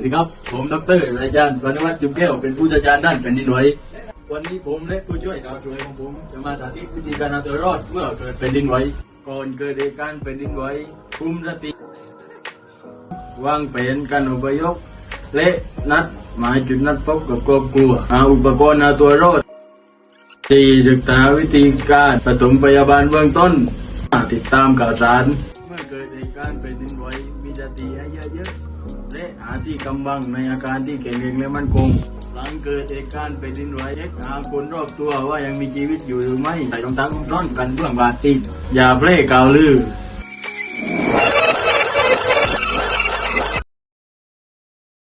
วัสดีครับ ผมดรอาจารย์พานุวัฒน์จุมแก้ว เป็นผู้เชี่ยวชาญด้านแผ่นดินไหววันนี้ผมและผู้ช่วยดาวช่วยของผมจะมาสาธิตวิธีการเอาตัวรอดเมื่อเกิดแผ่นดินไหว ก่อนเกิดเหตุการณ์แผ่นดินไหวคุมสติ วางแผนการอพยพและนัดหมายจุดนัดพบกับครอบครัวหาอุปกรณ์เอาตัวรอดสี่ศึกษาวิธีการปฐมพยาบาลเบื้องต้น ติดตามข่าวสาร เกิดเหตุการณ์แผ่นดินไหวมีสติให้เยอะๆและหาที่กำบังในอาการที่แข็งแรงและมั่นคง หลังเกิดเหตุการณ์แผ่นดินไหวเช็คหาคนรอบตัวว่ายังมีชีวิตอยู่หรือไม่ใส่รองเท้าร่อนกันเบื้องบาดติดอย่าเพร่ข่าวลือ